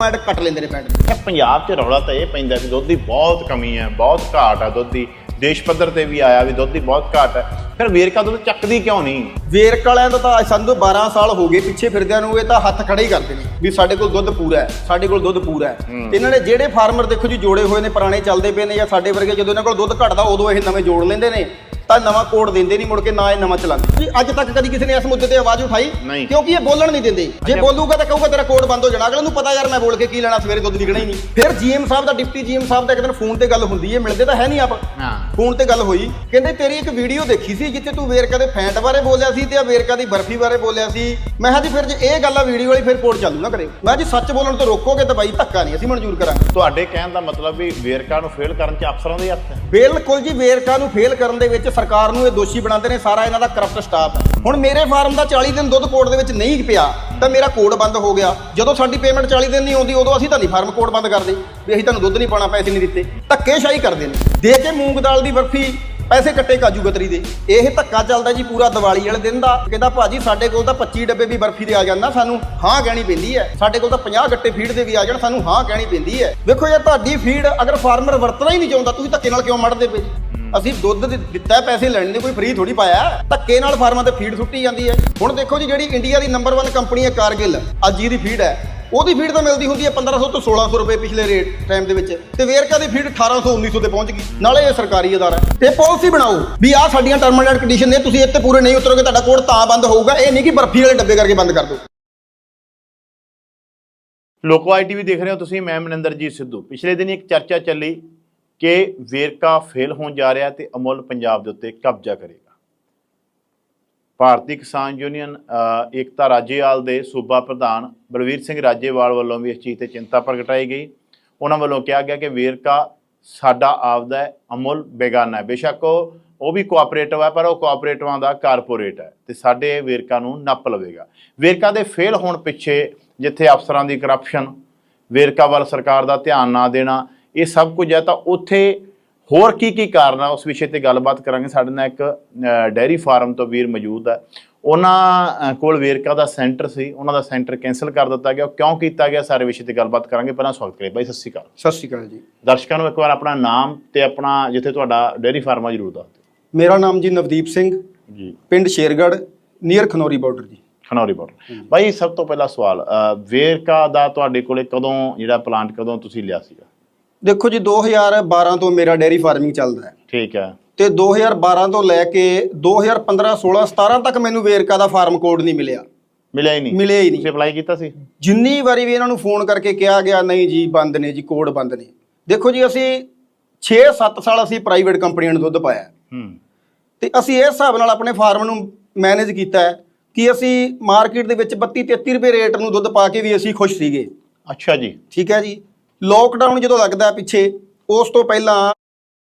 Add ਕੱਟ ਲੈਂਦੇ ਨੇ ਪੈਂਟ ਇਹ ਪੰਜਾਬ 'ਚ ਰੌਲਾ ਤਾਂ ਇਹ ਪੈਂਦਾ ਵੀ ਦੁੱਧ ਦੀ ਬਹੁਤ ਕਮੀ ਹੈ ਬਹੁਤ ਘਾਟ ਹੈ ਦੁੱਧ ਦੀ। ਦੇਸ਼ ਪੱਧਰ ਤੇ ਵੀ ਆਇਆ ਵੀ ਦੁੱਧ ਦੀ ਬਹੁਤ ਘਾਟ ਹੈ। ਫਿਰ ਵੇਰਕਾ ਦੁੱਧ ਚੱਕਦੀ ਕਿਉਂ ਨਹੀਂ? ਵੇਰਕ ਵਾਲਿਆਂ ਦਾ ਤਾਂ ਸਾਨੂੰ 12 ਸਾਲ ਹੋ ਗਏ ਪਿੱਛੇ ਫਿਰਦਿਆਂ ਨੂੰ ਇਹ ਤਾਂ ਹੱਥ ਖੜੇ ਹੀ ਕਰਦੇ ਨੇ ਵੀ ਸਾਡੇ ਕੋਲ ਦੁੱਧ ਪੂਰਾ ਹੈ ਸਾਡੇ ਕੋਲ ਦੁੱਧ ਪੂਰਾ ਹੈ। ਤੇ ਇਹਨਾਂ ਨੇ ਜਿਹੜੇ ਫਾਰਮਰ ਦੇਖੋ ਜੀ ਜੋੜੇ ਹੋਏ ਨੇ ਪੁਰਾਣੇ ਚੱਲਦੇ ਪਏ ਨੇ ਜਾਂ ਸਾਡੇ ਵਰਗੇ ਜਦੋਂ ਇਹਨਾਂ ਕੋਲ ਦੁੱਧ ਘਟਦਾ ਉਦੋਂ ਇਹ ਨਵੇਂ ਜੋੜ ਲੈਂਦੇ ਨੇ। ਤਾਂ ਨਵਾਂ ਕੋਡ ਦਿੰਦੇ ਨਹੀਂ ਮੁੜ ਕੇ ਨਾ ਇਹ ਨਵਾਂ ਚਲਾਉਂਦੇ। ਜੀ ਅੱਜ ਤੱਕ ਕਦੀ ਕਿਸੇ ਨੇ ਇਸ ਮੁੱਦੇ ਤੇ ਆਵਾਜ਼ ਉਠਾਈ? ਨਹੀਂ। ਕਿਉਂਕਿ ਇਹ ਬੋਲਣ ਨਹੀਂ ਦਿੰਦੇ। ਜੇ ਬੋਲੂਗਾ ਤਾਂ ਕਹੂਗਾ ਤੇਰਾ ਕੋਡ ਬੰਦ ਹੋ ਜਾਣਾ। ਅਗਲੇ ਨੂੰ ਪਤਾ ਯਾਰ ਮੈਂ ਬੋਲ ਕੇ ਕੀ ਲੈਣਾ ਸਵੇਰੇ ਦੁੱਧ ਵਿਕਣਾ ਹੀ ਨਹੀਂ। ਫਿਰ ਜੀਐਮ ਸਾਹਿਬ ਦਾ ਡਿਪਟੀ ਜੀਐਮ ਸਾਹਿਬ ਦਾ ਇੱਕ ਦਿਨ ਫੋਨ ਤੇ ਗੱਲ ਹੁੰਦੀ ਹੈ ਮਿਲਦੇ ਤਾਂ ਹੈ ਨਹੀਂ ਆਪ। ਹਾਂ। ਫੋਨ ਤੇ ਗੱਲ ਹੋਈ। ਕਹਿੰਦੇ ਤੇਰੀ ਇੱਕ ਵੀਡੀਓ ਦੇਖੀ ਸੀ ਜਿੱਥੇ ਤੂੰ ਵੇਰਕਾ ਦੇ ਫੈਂਟ ਬਾਰੇ ਬੋਲਿਆ ਸੀ ਤੇ ਆ ਵੇਰਕਾ ਦੀ ਬਰਫੀ ਬਾਰੇ ਬੋਲਿਆ ਸੀ। ਮੈਂ ਕਿਹਾ ਜੀ ਫਿਰ ਜੇ ਇਹ ਗੱਲ ਆ ਵੀਡੀਓ ਵਾਲੀ ਫਿਰ ਰਿਪੋਰਟ ਚਾਲੂ ਨਾ ਕਰੇ। ਮੈਂ ਕਿਹਾ ਜੀ ਸੱਚ ਬੋਲਣ ਤੋਂ ਰੋਕੋਗੇ ਤਾਂ ਬਾਈ ਧੱਕਾ ਨਹੀਂ ਅਸੀਂ ਮਨਜ਼ੂਰ ਕਰਾਂਗੇ। ਤੁਹਾਡੇ ਕਹਿਣ ਦਾ ਮਤਲਬ ਵੀ ਵੇਰਕਾ ਨੂੰ ਫੇਲ ਕਰਨ 'ਚ ਅਫਸਰਾਂ ਦੇ ਹੱਥ ਹੈ। ਬਿਲਕੁਲ ਜੀ ਵੇਰਕਾ ਨੂੰ ਫੇਲ ਕਰਨ ਦੇ ਵਿੱਚ ਸਰਕਾਰ ਨੂੰ ਇਹ ਦੋਸ਼ੀ ਬਣਾਉਂਦੇ ਨੇ, ਸਾਰਾ ਇਹਨਾਂ ਦਾ ਕਰਪਟ ਸਟਾਫ ਹੈ। ਹੁਣ ਮੇਰੇ ਫਾਰਮ ਦਾ 40 ਦਿਨ ਦੁੱਧ ਕੋਡ ਦੇ ਵਿੱਚ ਨਹੀਂ ਪਿਆ, ਤਾਂ ਮੇਰਾ ਕੋਡ ਬੰਦ ਹੋ ਗਿਆ। ਜਦੋਂ ਸਾਡੀ ਪੇਮੈਂਟ 40 ਦਿਨ ਨਹੀਂ ਆਉਂਦੀ, ਉਦੋਂ ਅਸੀਂ ਤਾਂ ਨਹੀਂ ਫਾਰਮ ਕੋਡ ਬੰਦ ਕਰਦੇ, ਵੀ ਅਸੀਂ ਤੁਹਾਨੂੰ ਦੁੱਧ ਨਹੀਂ ਪਾਣਾ ਪੈਸੇ ਨਹੀਂ ਦਿੱਤੇ। ਧੱਕੇਸ਼ਾਹੀ ਕਰਦੇ ਨੇ। ਦੇ ਕੇ ਮੂੰਗ ਦਾਲ ਦੀ ਬਰਫੀ, ਪੈਸੇ ਕੱਟੇ ਕਾਜੂ ਕਤਰੀ ਦੇ। ਇਹ ਧੱਕਾ ਚੱਲਦਾ ਜੀ ਪੂਰਾ ਦੀਵਾਲੀ ਵਾਲੇ ਦਿਨ ਦਾ। ਕਹਿੰਦਾ, ਭਾਜੀ, ਸਾਡੇ ਕੋਲ ਤਾਂ 25 ਡੱਬੇ ਵੀ ਬਰਫੀ ਦੇ ਆ ਜਾਂਦਾ ਸਾਨੂੰ ਹਾਂ ਕਹਿਣੀ ਪੈਂਦੀ ਹੈ। ਸਾਡੇ ਕੋਲ ਤਾਂ 50 ਗੱਟੇ ਫੀਡ ਦੇ ਵੀ ਆ ਜਾਣ, ਸਾਨੂੰ ਹਾਂ ਕਹਿਣੀ ਪੈਂਦੀ ਹੈ। ਵੇਖੋ ਜੇ ਤੁਹਾਡੀ ਫੀਡ ਅਗਰ ਫਾਰਮਰ ਵਰਤਣਾ ਹੀ ਨਹੀਂ ਚਾਹੁੰਦਾ, ਤੁਸੀਂ ਧੱਕੇ ਨਾਲ ਕਿਉਂ ਮੜਦੇ ਪਏ ਅਸੀਂ ਦੁੱਧ ਦੇ, ਦਿੱਤਾ, ਪੈਸੇ ਲੈਣ ਦੇ, ਕੋਈ ਫ੍ਰੀ ਥੋੜੀ ਪਾਇਆ। ਧੱਕੇ ਨਾਲ ਫਾਰਮਾਂ ਤੇ ਫੀਡ ਸੁੱਟੀ ਜਾਂਦੀ ਹੈ। ਹੁਣ ਦੇਖੋ ਜੀ, ਜਿਹੜੀ ਇੰਡੀਆ ਦੀ ਨੰਬਰ 1 ਕੰਪਨੀ ਹੈ ਕਾਰਗਿਲ ਅੱਜ ਦੀ ਫੀਡ ਹੈ। ਉਹਦੀ ਫੀਡ ਤਾਂ ਮਿਲਦੀ ਹੁੰਦੀ ਹੈ 1500 ਤੋਂ 1600 ਰੁਪਏ ਪਿਛਲੇ ਰੇਟ ਟਾਈਮ ਦੇ ਵਿੱਚ। ਤੇ ਵੇਰਕਾ ਦੀ ਫੀਡ 1800 1900 ਤੇ ਪਹੁੰਚ ਗਈ। ਨਾਲੇ ਇਹ ਸਰਕਾਰੀ ਅਦਾਰਾ ਹੈ। ਤੇ ਪਾਲਿਸੀ ਬਣਾਓ ਵੀ ਆਹ ਸਾਡੀਆਂ ਟਰਮ ਐਂਡ ਕੰਡੀਸ਼ਨ ਨੇ, ਤੁਸੀਂ ਇੱਥੇ ਪੂਰੇ ਨਹੀਂ ਉਤਰੋਗੇ, ਤੁਹਾਡਾ ਕੋਡ ਤਾਂ ਬੰਦ ਹੋਊਗਾ। ਇਹ ਨਹੀਂ ਕਿ ਬਰਫੀ ਵਾਲੇ ਡੱਬੇ ਕਰਕੇ ਬੰਦ ਕਰ ਦਿਓ। ਲੋਕੋ ਆਈਟੀਵੀ ਦੇਖ ਰਹੇ ਹੋ ਤੁਸੀਂ, ਮੈਂ ਮਨਿੰਦਰਜੀਤ ਸਿੱਧੂ। ਪਿਛਲੇ ਦਿਨ ਇੱਕ ਚਰਚਾ ਚੱਲੀ ਕਿ ਵੇਰਕਾ ਫੇਲ ਹੋਣ ਜਾ ਰਿਹਾ ਤੇ ਅਮੁੱਲ ਪੰਜਾਬ ਦੇ ਉੱਤੇ ਕਬਜ਼ਾ ਕਰੇਗਾ। ਭਾਰਤੀ ਕਿਸਾਨ ਯੂਨੀਅਨ ਏਕਤਾ ਰਾਜੇਵਾਲ ਦੇ ਸੂਬਾ ਪ੍ਰਧਾਨ ਬਲਵੀਰ ਸਿੰਘ ਰਾਜੇਵਾਲ ਵੱਲੋਂ ਵੀ ਇਸ ਚੀਜ਼ ਤੇ ਚਿੰਤਾ ਪ੍ਰਗਟਾਈ ਗਈ। ਉਹਨਾਂ ਵੱਲੋਂ ਕਿਹਾ ਗਿਆ ਕਿ ਵੇਰਕਾ ਸਾਡਾ ਆਪਦਾ ਹੈ, ਅਮੁੱਲ ਬੇਗਾਨਾ ਹੈ। ਬੇਸ਼ੱਕ ਉਹ ਉਹ ਵੀ ਕੋਆਪਰੇਟਿਵ ਹੈ, ਪਰ ਉਹ ਕੋਆਪਰੇਟਿਵਾਂ ਦਾ ਕਾਰਪੋਰੇਟ ਹੈ ਤੇ ਸਾਡੇ ਵੇਰਕਾ ਨੂੰ ਨੱਪ ਲਵੇਗਾ। ਵੇਰਕਾ ਦੇ ਫੇਲ ਹੋਣ ਪਿੱਛੇ ਜਿੱਥੇ ਅਫਸਰਾਂ ਦੀ ਕਰਪਸ਼ਨ ਵੇਰਕਾ ਵੱਲ ਸਰਕਾਰ ਦਾ ਧਿਆਨ ਨਾ ਦੇਣਾ ਇਹ ਸਭ ਕੁਝ ਹੈ ਤਾਂ ਉੱਥੇ ਹੋਰ ਕੀ ਕੀ ਕਾਰਨ ਆ? ਉਸ ਵਿਸ਼ੇ ਤੇ ਗੱਲਬਾਤ ਕਰਾਂਗੇ। ਸਾਡੇ ਨਾਲ ਇੱਕ ਡੈਰੀ ਫਾਰਮ ਤੋਂ ਵੀਰ ਮੌਜੂਦ ਹੈ ਉਹਨਾਂ ਕੋਲ ਵੇਰਕਾ ਦਾ ਸੈਂਟਰ ਸੀ। ਉਹਨਾਂ ਦਾ ਸੈਂਟਰ ਕੈਨਸਲ ਕਰ ਦਿੱਤਾ ਗਿਆ। ਉਹ ਕਿਉਂ ਕੀਤਾ ਗਿਆ? ਸਾਰੇ ਵਿਸ਼ੇ ਤੇ ਗੱਲਬਾਤ ਕਰਾਂਗੇ। ਪਹਿਲਾਂ ਸਵਾਗਤ ਕਰੀਏ ਬਾਈ। ਸਤਿ ਸ਼੍ਰੀ ਅਕਾਲ। ਸਤਿ ਸ਼੍ਰੀ ਅਕਾਲ ਜੀ। ਦਰਸ਼ਕਾਂ ਨੂੰ ਇੱਕ ਵਾਰ ਆਪਣਾ ਨਾਮ ਤੇ ਆਪਣਾ ਜਿੱਥੇ ਤੁਹਾਡਾ ਡੈਰੀ ਫਾਰਮ ਆ ਜਰੂਰ ਦੱਸ ਮੇਰਾ ਨਾਮ ਜੀ ਨਵਦੀਪ ਸਿੰਘ। ਦਿਓ ਜੀ। ਪਿੰਡ ਸ਼ੇਰਗੜ੍ਹ ਨੀਅਰ ਖਨੌਰੀ ਬਾਰਡਰ ਜੀ। ਖਨੌਰੀ ਬਾਰਡਰ। ਬਾਈ ਸਭ ਤੋਂ ਪਹਿਲਾ ਸਵਾਲ ਵੇਰਕਾ ਦਾ ਤੁਹਾਡੇ ਕੋਲੇ ਕਦੋਂ ਜਿਹੜਾ ਪਲਾਂਟ ਕਦੋਂ ਤੁਸੀਂ ਲਿਆ ਸੀਗਾ? ਦੇਖੋ ਜੀ 2012 ਤੋਂ ਮੇਰਾ ਡੇਅਰੀ ਫਾਰਮਿੰਗ ਚੱਲਦਾ ਹੈ। ਠੀਕ ਹੈ। ਤੇ 2012 ਤੋਂ ਲੈ ਕੇ 2015 16 17 ਤੱਕ ਮੈਨੂੰ ਵੇਰਕਾ ਦਾ ਫਾਰਮ ਕੋਡ ਨਹੀਂ ਮਿਲਿਆ। ਮਿਲਿਆ ਹੀ ਨਹੀਂ। ਮਿਲਿਆ ਹੀ ਨਹੀਂ। ਅਪਲਾਈ ਕੀਤਾ ਸੀ? ਜਿੰਨੀ ਵਾਰੀ ਵੀ ਇਹਨਾਂ ਨੂੰ ਫੋਨ ਕਰਕੇ ਕਿਹਾ ਗਿਆ ਨਹੀਂ ਜੀ ਬੰਦ ਨੇ ਜੀ ਕੋਡ ਬੰਦ ਨੇ। ਦੇਖੋ ਜੀ ਅਸੀਂ 6-7 ਸਾਲ ਅਸੀਂ ਪ੍ਰਾਈਵੇਟ ਕੰਪਨੀਆਂ ਨੂੰ ਦੁੱਧ ਪਾਇਆ। ਹੈ। ਤੇ ਅਸੀਂ ਇਸ ਹਿਸਾਬ ਨਾਲ ਆਪਣੇ ਫਾਰਮ ਨੂੰ ਮੈਨੇਜ ਕੀਤਾ ਹੈ ਕਿ ਅਸੀਂ ਮਾਰਕੀਟ ਦੇ ਵਿੱਚ 32-33 ਰੁਪਏ ਰੇਟ ਨੂੰ ਦੁੱਧ ਪਾ ਕੇ ਵੀ ਅਸੀਂ ਖੁਸ਼ ਸੀਗੇ। ਅੱਛਾ ਜੀ। ਠੀਕ ਹੈ ਜੀ। ਲੋਕਡਾਊਨ ਜਦੋਂ ਲੱਗਦਾ ਪਿੱਛੇ ਉਸ ਤੋਂ ਪਹਿਲਾਂ